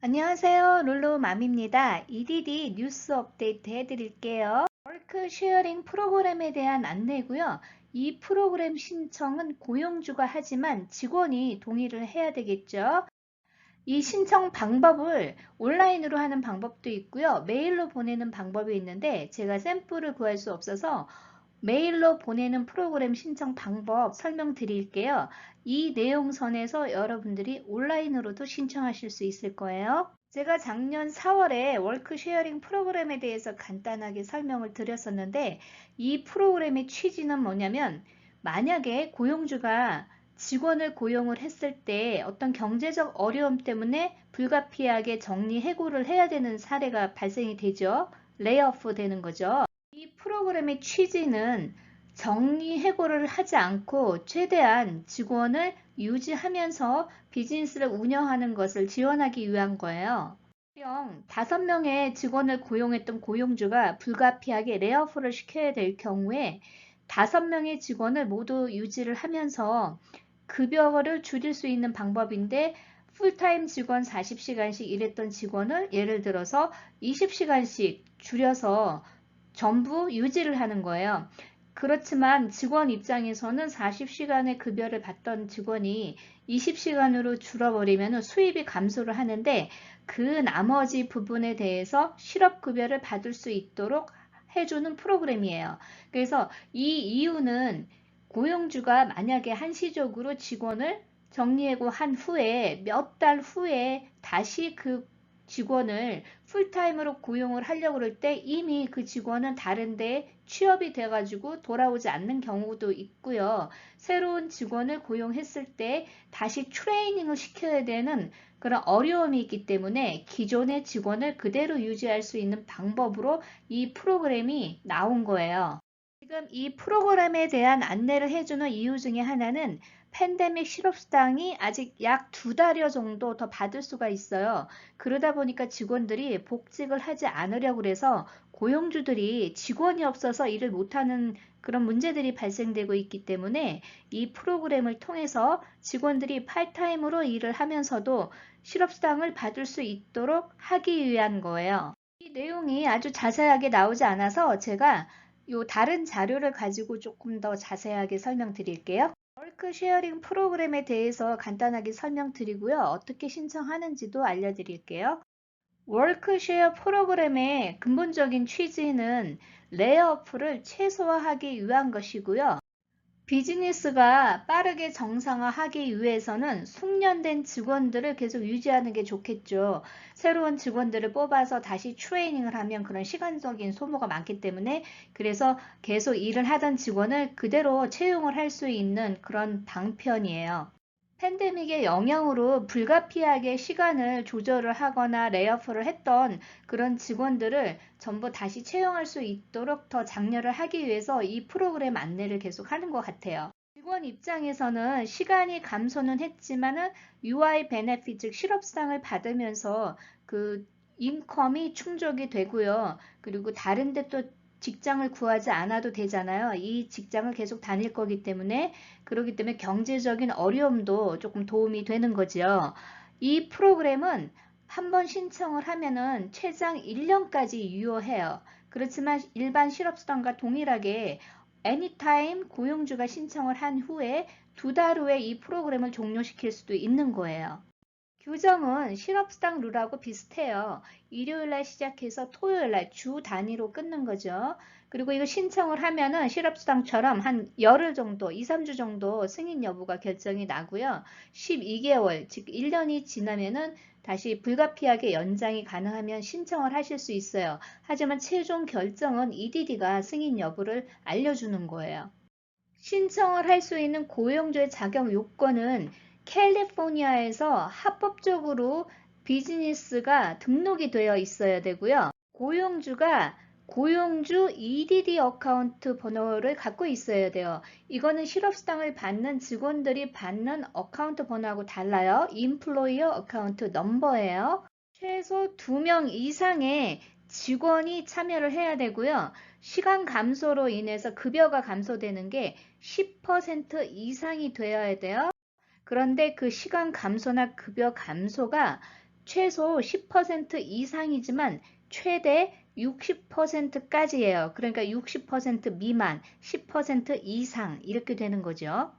안녕하세요. 룰루맘입니다. EDD 뉴스 업데이트 해드릴게요. 월크 쉐어링 프로그램에 대한 안내고요. 이 프로그램 신청은 고용주가 하지만 직원이 동의를 해야 되겠죠. 이 신청 방법을 온라인으로 하는 방법도 있고요. 메일로 보내는 방법이 있는데 제가 샘플을 구할 수 없어서 메일로 보내는 프로그램 신청 방법 설명드릴게요. 이 내용선에서 여러분들이 온라인으로도 신청하실 수 있을 거예요. 제가 작년 4월에 월크 쉐어링 프로그램에 대해서 간단하게 설명을 드렸었는데 이 프로그램의 취지는 뭐냐면 만약에 고용주가 직원을 고용을 했을 때 어떤 경제적 어려움 때문에 불가피하게 정리 해고를 해야 되는 사례가 발생이 되죠. 레이오프 되는 거죠. 이 프로그램의 취지는 정리 해고를 하지 않고 최대한 직원을 유지하면서 비즈니스를 운영하는 것을 지원하기 위한 거예요. 가령 5명의 직원을 고용했던 고용주가 불가피하게 레이오프를 시켜야 될 경우에 5명의 직원을 모두 유지를 하면서 급여를 줄일 수 있는 방법인데 풀타임 직원 40시간씩 일했던 직원을 예를 들어서 20시간씩 줄여서 전부 유지를 하는 거예요. 그렇지만 직원 입장에서는 40시간의 급여를 받던 직원이 20시간으로 줄어버리면 수입이 감소를 하는데 그 나머지 부분에 대해서 실업급여를 받을 수 있도록 해주는 프로그램이에요. 그래서 이 이유는 고용주가 만약에 한시적으로 직원을 정리해고 한 후에 몇 달 후에 다시 그 직원을 풀타임으로 고용을 하려고 그럴 때 이미 그 직원은 다른데 취업이 돼가지고 돌아오지 않는 경우도 있고요. 새로운 직원을 고용했을 때 다시 트레이닝을 시켜야 되는 그런 어려움이 있기 때문에 기존의 직원을 그대로 유지할 수 있는 방법으로 이 프로그램이 나온 거예요. 지금 이 프로그램에 대한 안내를 해주는 이유 중에 하나는 팬데믹 실업수당이 아직 약 두 달여 정도 더 받을 수가 있어요. 그러다 보니까 직원들이 복직을 하지 않으려고 그래서 고용주들이 직원이 없어서 일을 못하는 그런 문제들이 발생되고 있기 때문에 이 프로그램을 통해서 직원들이 팔타임으로 일을 하면서도 실업수당을 받을 수 있도록 하기 위한 거예요. 이 내용이 아주 자세하게 나오지 않아서 제가 요 다른 자료를 가지고 조금 더 자세하게 설명드릴게요. 월크 쉐어링 프로그램에 대해서 간단하게 설명드리고요. 어떻게 신청하는지도 알려드릴게요. 월크 쉐어 프로그램의 근본적인 취지는 레이오프를 최소화하기 위한 것이고요. 비즈니스가 빠르게 정상화하기 위해서는 숙련된 직원들을 계속 유지하는 게 좋겠죠. 새로운 직원들을 뽑아서 다시 트레이닝을 하면 그런 시간적인 소모가 많기 때문에 그래서 계속 일을 하던 직원을 그대로 채용을 할 수 있는 그런 방편이에요. 팬데믹의 영향으로 불가피하게 시간을 조절을 하거나 레이오프를 했던 그런 직원들을 전부 다시 채용할 수 있도록 더 장려를 하기 위해서 이 프로그램 안내를 계속 하는 것 같아요. 직원 입장에서는 시간이 감소는 했지만은 UI 베네핏 즉 실업상을 받으면서 그 인컴이 충족이 되고요. 그리고 다른데 또 직장을 구하지 않아도 되잖아요. 이 직장을 계속 다닐 거기 때문에 그렇기 때문에 경제적인 어려움도 조금 도움이 되는 거죠. 이 프로그램은 한번 신청을 하면은 최장 1년까지 유효해요. 그렇지만 일반 실업수당과 동일하게 애니타임 고용주가 신청을 한 후에 두 달 후에 이 프로그램을 종료시킬 수도 있는 거예요. 규정은 실업수당 룰하고 비슷해요. 일요일날 시작해서 토요일날 주 단위로 끊는 거죠. 그리고 이거 신청을 하면은 실업수당처럼 한 열흘 정도, 2, 3주 정도 승인 여부가 결정이 나고요. 12개월, 즉 1년이 지나면은 다시 불가피하게 연장이 가능하면 신청을 하실 수 있어요. 하지만 최종 결정은 EDD가 승인 여부를 알려주는 거예요. 신청을 할 수 있는 고용주의 자격 요건은 캘리포니아에서 합법적으로 비즈니스가 등록이 되어 있어야 되고요. 고용주가 고용주 EDD 어카운트 번호를 갖고 있어야 돼요. 이거는 실업수당을 받는 직원들이 받는 어카운트 번호하고 달라요. 인플로이어 어카운트 넘버예요. 최소 2명 이상의 직원이 참여를 해야 되고요. 시간 감소로 인해서 급여가 감소되는 게 10% 이상이 되어야 돼요. 그런데 그 시간 감소나 급여 감소가 최소 10% 이상이지만 최대 60%까지예요. 그러니까 60% 미만, 10% 이상 이렇게 되는 거죠.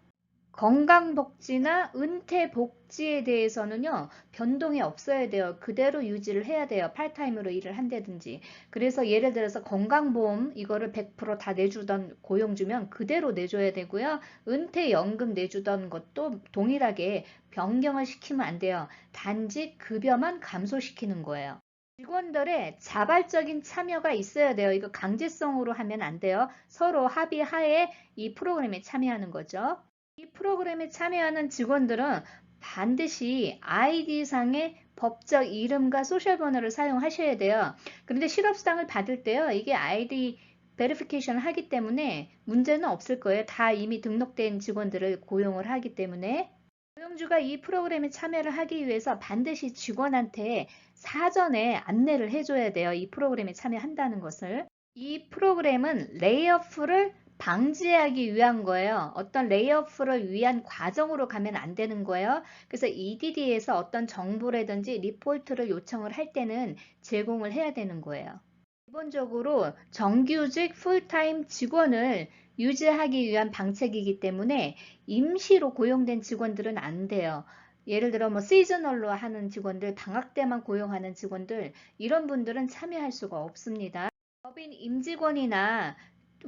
건강복지나 은퇴복지에 대해서는요, 변동이 없어야 돼요. 그대로 유지를 해야 돼요. 팔타임으로 일을 한다든지. 그래서 예를 들어서 건강보험 이거를 100%다 내주던 고용주면 그대로 내줘야 되고요. 은퇴연금 내주던 것도 동일하게 변경을 시키면 안 돼요. 단지 급여만 감소시키는 거예요. 직원들의 자발적인 참여가 있어야 돼요. 이거 강제성으로 하면 안 돼요. 서로 합의하에 이 프로그램에 참여하는 거죠. 이 프로그램에 참여하는 직원들은 반드시 아이디상의 법적 이름과 소셜 번호를 사용하셔야 돼요. 그런데 실업수당을 받을 때요. 이게 아이디 베리피케이션을 하기 때문에 문제는 없을 거예요. 다 이미 등록된 직원들을 고용을 하기 때문에 고용주가 이 프로그램에 참여를 하기 위해서 반드시 직원한테 사전에 안내를 해줘야 돼요. 이 프로그램에 참여한다는 것을. 이 프로그램은 레이오프를 방지하기 위한 거예요. 어떤 레이오프를 위한 과정으로 가면 안 되는 거예요. 그래서 EDD에서 어떤 정보라든지 리포트를 요청을 할 때는 제공을 해야 되는 거예요. 기본적으로 정규직 풀타임 직원을 유지하기 위한 방책이기 때문에 임시로 고용된 직원들은 안 돼요. 예를 들어 뭐 시즈널로 하는 직원들, 방학 때만 고용하는 직원들 이런 분들은 참여할 수가 없습니다. 법인 임직원이나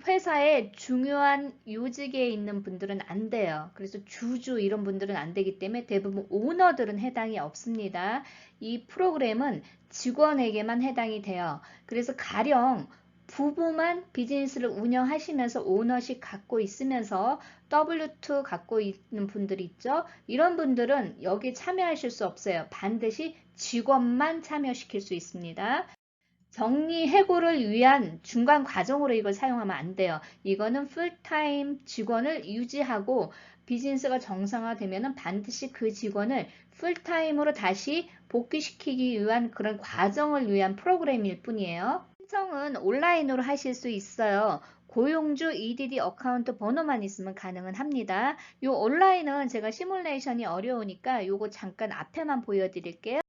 회사에 중요한 요직에 있는 분들은 안 돼요. 그래서 주주 이런 분들은 안 되기 때문에 대부분 오너들은 해당이 없습니다. 이 프로그램은 직원에게만 해당이 돼요. 그래서 가령 부부만 비즈니스를 운영하시면서 오너십 갖고 있으면서 W2 갖고 있는 분들이 있죠. 이런 분들은 여기 참여하실 수 없어요. 반드시 직원만 참여시킬 수 있습니다. 정리 해고를 위한 중간 과정으로 이걸 사용하면 안 돼요. 이거는 풀타임 직원을 유지하고 비즈니스가 정상화되면 반드시 그 직원을 풀타임으로 다시 복귀시키기 위한 그런 과정을 위한 프로그램일 뿐이에요. 신청은 온라인으로 하실 수 있어요. 고용주 EDD 어카운트 번호만 있으면 가능은 합니다. 이 온라인은 제가 시뮬레이션이 어려우니까 요거 잠깐 앞에만 보여드릴게요.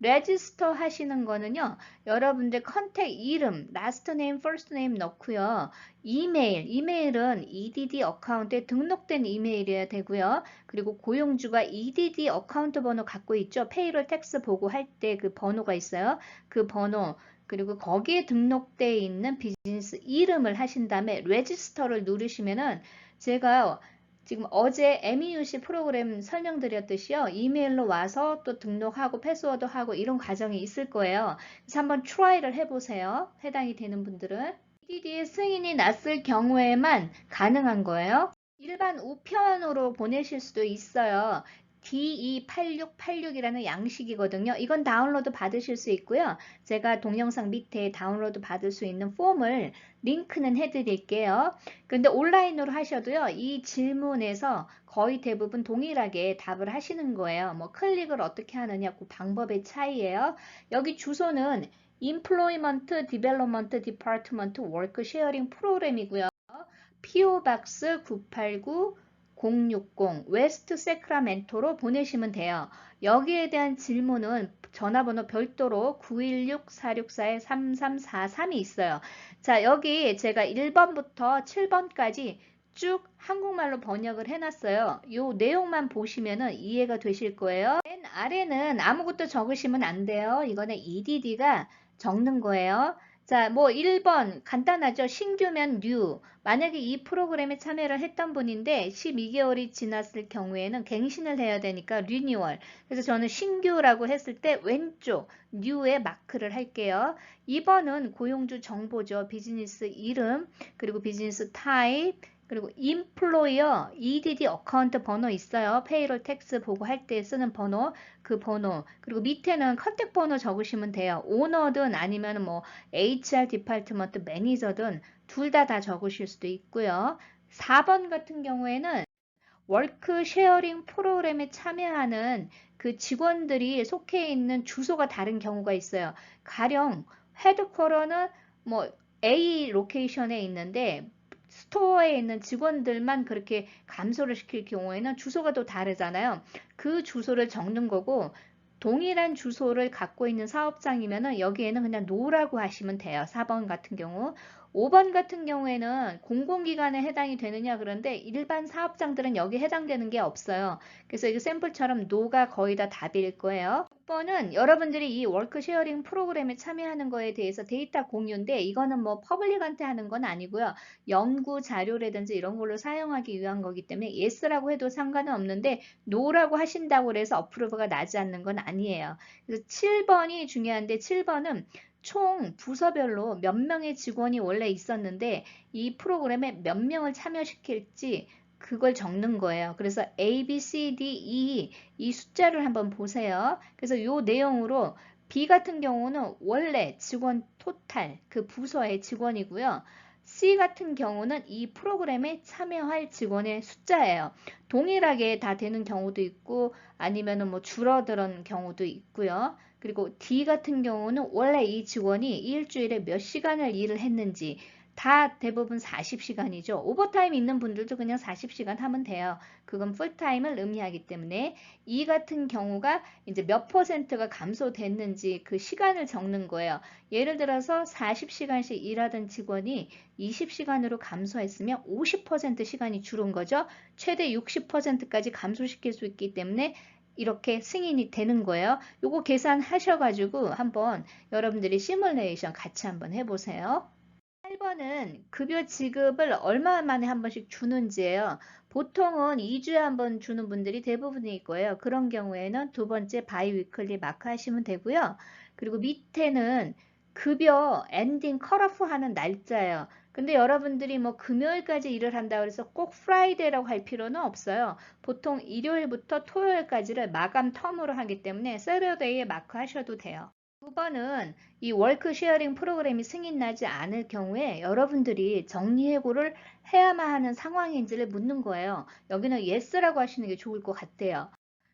레지스터 하시는 거는요. 여러분들 컨택 이름, 라스트 네임, 퍼스트 네임 넣고요. 이메일, 이메일은 EDD 어카운트에 등록된 이메일이어야 되고요. 그리고 고용주가 EDD 어카운트 번호 갖고 있죠. 페이롤 텍스 보고 할 때 그 번호가 있어요. 그 번호 그리고 거기에 등록되어 있는 비즈니스 이름을 하신 다음에 레지스터를 누르시면은 제가 지금 어제 MEUC 프로그램 설명드렸듯이요. 이메일로 와서 또 등록하고 패스워드 하고 이런 과정이 있을 거예요. 그래서 한번 트라이를 해보세요. 해당이 되는 분들은. EDD의 승인이 났을 경우에만 가능한 거예요. 일반 우편으로 보내실 수도 있어요. DE8686이라는 양식이거든요. 이건 다운로드 받으실 수 있고요. 제가 동영상 밑에 다운로드 받을 수 있는 폼을 링크는 해드릴게요. 근데 온라인으로 하셔도요. 이 질문에서 거의 대부분 동일하게 답을 하시는 거예요. 뭐 클릭을 어떻게 하느냐 그 방법의 차이예요. 여기 주소는 Employment Development Department Work Sharing 프로그램이고요. PO 박스 989 060 웨스트 세크라멘토로 보내시면 돼요. 여기에 대한 질문은 전화번호 별도로 916-464-3343이 있어요. 자, 여기 제가 1번부터 7번까지 쭉 한국말로 번역을 해놨어요. 요 내용만 보시면은 이해가 되실 거예요. 맨 아래는 아무것도 적으시면 안 돼요. 이거는 EDD가 적는 거예요. 자, 뭐 1번 간단하죠. 신규면 new. 만약에 이 프로그램에 참여를 했던 분인데 12개월이 지났을 경우에는 갱신을 해야 되니까 renewal. 그래서 저는 신규라고 했을 때 왼쪽 new에 마크를 할게요. 2번은 고용주 정보죠. 비즈니스 이름, 그리고 비즈니스 타입, 그리고 employer EDD 어카운트 번호 있어요. 페이롤 텍스 보고 할 때 쓰는 번호, 그 번호. 그리고 밑에는 컨택 번호 적으시면 돼요. 오너든 아니면 뭐 HR 디파트먼트 매니저든 둘 다다 적으실 수도 있고요. 4번 같은 경우에는 월크 쉐어링 프로그램에 참여하는 그 직원들이 속해 있는 주소가 다른 경우가 있어요. 가령 헤드쿼터는 뭐 A 로케이션에 있는데 스토어에 있는 직원들만 그렇게 감소를 시킬 경우에는 주소가 또 다르잖아요. 그 주소를 적는 거고 동일한 주소를 갖고 있는 사업장이면은 여기에는 그냥 노라고 하시면 돼요. 4번 같은 경우. 5번 같은 경우에는 공공기관에 해당이 되느냐 그런데 일반 사업장들은 여기 해당되는 게 없어요. 그래서 이거 샘플처럼 노가 거의 다 답일 거예요. 6번은 여러분들이 이 워크 쉐어링 프로그램에 참여하는 거에 대해서 데이터 공유인데 이거는 뭐 퍼블릭한테 하는 건 아니고요. 연구 자료라든지 이런 걸로 사용하기 위한 거기 때문에 yes라고 해도 상관은 없는데 no라고 하신다고 해서 어프로브가 나지 않는 건 아니에요. 그래서 7번이 중요한데 7번은 총 부서별로 몇 명의 직원이 원래 있었는데 이 프로그램에 몇 명을 참여시킬지 그걸 적는 거예요. 그래서 A, B, C, D, E 이 숫자를 한번 보세요. 그래서 이 내용으로 B 같은 경우는 원래 직원 토탈 그 부서의 직원이고요. C 같은 경우는 이 프로그램에 참여할 직원의 숫자예요. 동일하게 다 되는 경우도 있고 아니면은 뭐 줄어드는 경우도 있고요. 그리고 D 같은 경우는 원래 이 직원이 일주일에 몇 시간을 일을 했는지 다 대부분 40시간이죠. 오버타임 있는 분들도 그냥 40시간 하면 돼요. 그건 풀타임을 의미하기 때문에 이 같은 경우가 이제 몇 퍼센트가 감소됐는지 그 시간을 적는 거예요. 예를 들어서 40시간씩 일하던 직원이 20시간으로 감소했으면 50% 시간이 줄은 거죠. 최대 60%까지 감소시킬 수 있기 때문에 이렇게 승인이 되는 거예요. 요거 계산하셔가지고 한번 여러분들이 시뮬레이션 같이 한번 해보세요. 8번은 급여 지급을 얼마 만에 한 번씩 주는지예요. 보통은 2주에 한 번 주는 분들이 대부분일 거예요. 그런 경우에는 두 번째 바이 위클리 마크 하시면 되고요. 그리고 밑에는 급여 엔딩 컷오프 하는 날짜예요. 근데 여러분들이 뭐 금요일까지 일을 한다고 해서 꼭 프라이데이라고 할 필요는 없어요. 보통 일요일부터 토요일까지를 마감 텀으로 하기 때문에 세러데이에 마크 하셔도 돼요. 9번은 이 월크 쉐어링 프로그램이 승인나지 않을 경우에 여러분들이 정리해고를 해야만 하는 상황인지를 묻는 거예요. 여기는 yes라고 하시는 게 좋을 것 같아요.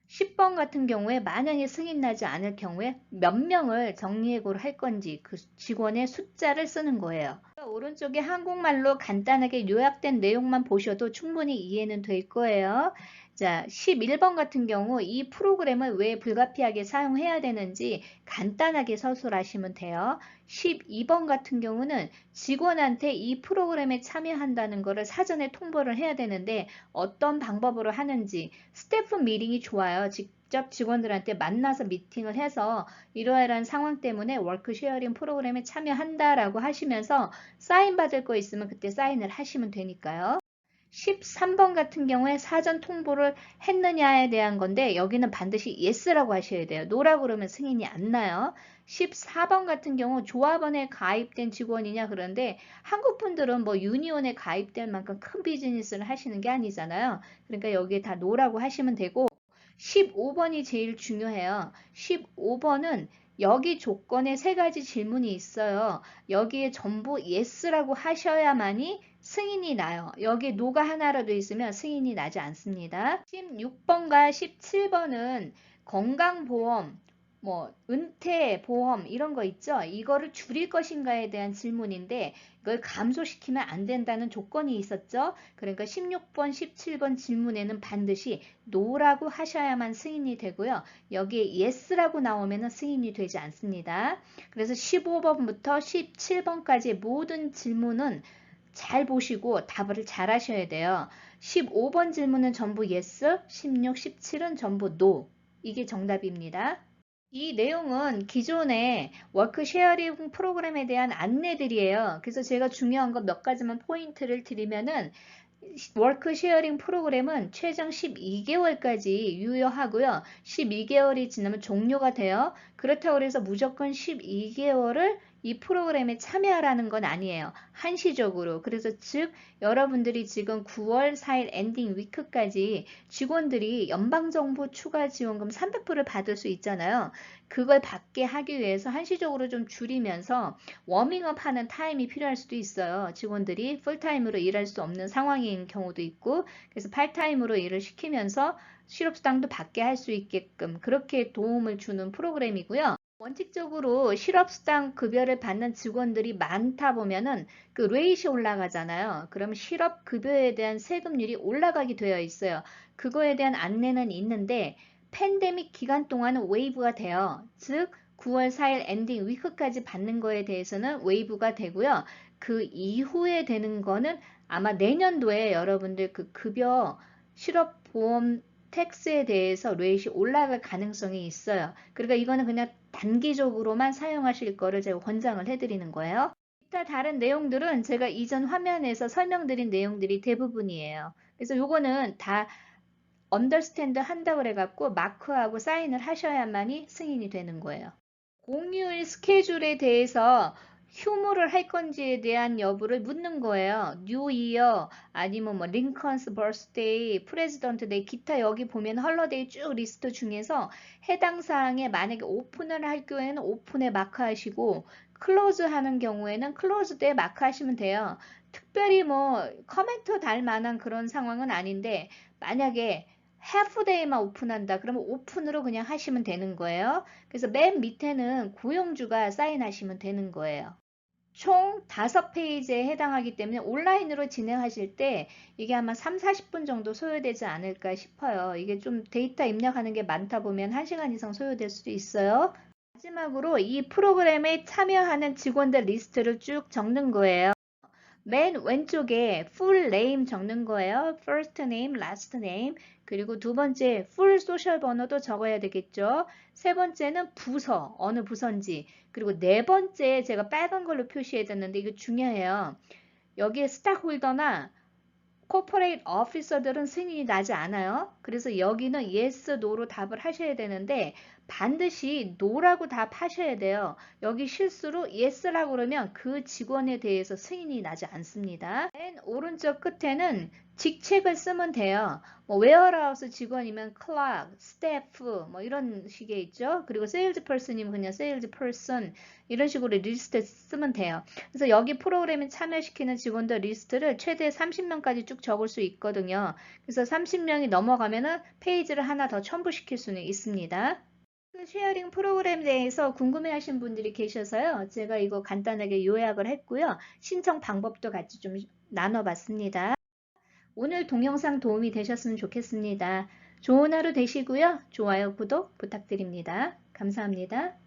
10번 같은 경우에 만약에 승인나지 않을 경우에 몇 명을 정리해고를 할 건지 그 직원의 숫자를 쓰는 거예요. 오른쪽에 한국말로 간단하게 요약된 내용만 보셔도 충분히 이해는 될 거예요. 자, 11번 같은 경우 이 프로그램을 왜 불가피하게 사용해야 되는지 간단하게 서술하시면 돼요. 12번 같은 경우는 직원한테 이 프로그램에 참여한다는 것을 사전에 통보를 해야 되는데 어떤 방법으로 하는지 스태프 미팅이 좋아요. 직접 직원들한테 만나서 미팅을 해서 이러이러한 상황 때문에 워크 쉐어링 프로그램에 참여한다라고 하시면서 사인 받을 거 있으면 그때 사인을 하시면 되니까요. 13번 같은 경우에 사전 통보를 했느냐에 대한 건데 여기는 반드시 yes라고 하셔야 돼요. no라고 그러면 승인이 안 나요. 14번 같은 경우 조합원에 가입된 직원이냐 그런데 한국 분들은 뭐 유니온에 가입될 만큼 큰 비즈니스를 하시는 게 아니잖아요. 그러니까 여기에 다 no라고 하시면 되고 15번이 제일 중요해요. 15번은 여기 조건에 세 가지 질문이 있어요. 여기에 전부 yes라고 하셔야만이 승인이 나요. 여기 노가 하나라도 있으면 승인이 나지 않습니다. 16번과 17번은 건강보험, 뭐 은퇴 보험 이런 거 있죠. 이거를 줄일 것인가에 대한 질문인데 이걸 감소시키면 안 된다는 조건이 있었죠. 그러니까 16번, 17번 질문에는 반드시 no라고 하셔야만 승인이 되고요. 여기에 yes라고 나오면 승인이 되지 않습니다. 그래서 15번부터 17번까지 모든 질문은 잘 보시고 답을 잘 하셔야 돼요. 15번 질문은 전부 yes, 16, 17은 전부 no. 이게 정답입니다. 이 내용은 기존의 워크 쉐어링 프로그램에 대한 안내들이에요. 그래서 제가 중요한 거몇 가지만 포인트를 드리면은 워크 쉐어링 프로그램은 최장 12개월까지 유효하고요. 12개월이 지나면 종료가 돼요. 그렇다고 해서 무조건 12개월을 이 프로그램에 참여하라는 건 아니에요. 한시적으로. 그래서 즉 여러분들이 지금 9월 4일 엔딩 위크까지 직원들이 연방정부 추가 지원금 300불을 받을 수 있잖아요. 그걸 받게 하기 위해서 한시적으로 좀 줄이면서 워밍업 하는 타임이 필요할 수도 있어요. 직원들이 풀타임으로 일할 수 없는 상황인 경우도 있고 그래서 팔타임으로 일을 시키면서 실업수당도 받게 할 수 있게끔 그렇게 도움을 주는 프로그램이고요. 원칙적으로 실업수당 급여를 받는 직원들이 많다 보면은 그 레이시 올라가잖아요. 그럼 실업급여에 대한 세금률이 올라가게 되어 있어요. 그거에 대한 안내는 있는데 팬데믹 기간 동안은 웨이브가 돼요. 즉 9월 4일 엔딩 위크까지 받는 거에 대해서는 웨이브가 되고요. 그 이후에 되는 거는 아마 내년도에 여러분들 그 급여 실업보험 텍스에 대해서 레이시 올라갈 가능성이 있어요. 그러니까 이거는 그냥 단기적으로만 사용하실 거를 제가 권장을 해드리는 거예요. 기타 다른 내용들은 제가 이전 화면에서 설명드린 내용들이 대부분이에요. 그래서 요거는 다 언더스탠드 한다고 그래갖고 마크하고 사인을 하셔야만이 승인이 되는 거예요. 공휴일 스케줄에 대해서 휴무를 할 건지에 대한 여부를 묻는 거예요. 뉴 이어 아니면 뭐 링컨스 버스데이, 프레지던트 데이 기타 여기 보면 헐러데이 쭉 리스트 중에서 해당 사항에 만약에 오픈을 할 경우에는 오픈에 마크하시고 클로즈 하는 경우에는 클로즈드에 마크하시면 돼요. 특별히 뭐 커멘트 달 만한 그런 상황은 아닌데 만약에 하프데이만 오픈한다. 그러면 오픈으로 그냥 하시면 되는 거예요. 그래서 맨 밑에는 고용주가 사인하시면 되는 거예요. 총 5페이지에 해당하기 때문에 온라인으로 진행하실 때 이게 아마 3, 40분 정도 소요되지 않을까 싶어요. 이게 좀 데이터 입력하는 게 많다 보면 1시간 이상 소요될 수도 있어요. 마지막으로 이 프로그램에 참여하는 직원들 리스트를 쭉 적는 거예요. 맨 왼쪽에 full name 적는 거예요. first name, last name. 그리고 두 번째 full social 번호도 적어야 되겠죠. 세 번째는 부서, 어느 부서인지. 그리고 네 번째 제가 빨간 걸로 표시해야 되는데 이거 중요해요. 여기에 스탁홀더나 코퍼레이트 오피서들은 승인이 나지 않아요. 그래서 여기는 yes, no로 답을 하셔야 되는데 반드시 no라고 답하셔야 돼요. 여기 실수로 yes라고 그러면 그 직원에 대해서 승인이 나지 않습니다. 맨 오른쪽 끝에는 직책을 쓰면 돼요. 뭐 웨어하우스 직원이면 클락, 스태프 뭐 이런 식의 있죠. 그리고 퍼슨이면 그냥 퍼슨 이런 식으로 리스트 쓰면 돼요. 그래서 여기 프로그램에 참여시키는 직원들 리스트를 최대 30명까지 쭉 적을 수 있거든요. 그래서 30명이 넘어가면은 페이지를 하나 더 첨부시킬 수는 있습니다. 그 쉐어링 프로그램에 대해서 궁금해하신 분들이 계셔서요. 제가 이거 간단하게 요약을 했고요. 신청 방법도 같이 좀 나눠봤습니다. 오늘 동영상 도움이 되셨으면 좋겠습니다. 좋은 하루 되시고요. 좋아요, 구독 부탁드립니다. 감사합니다.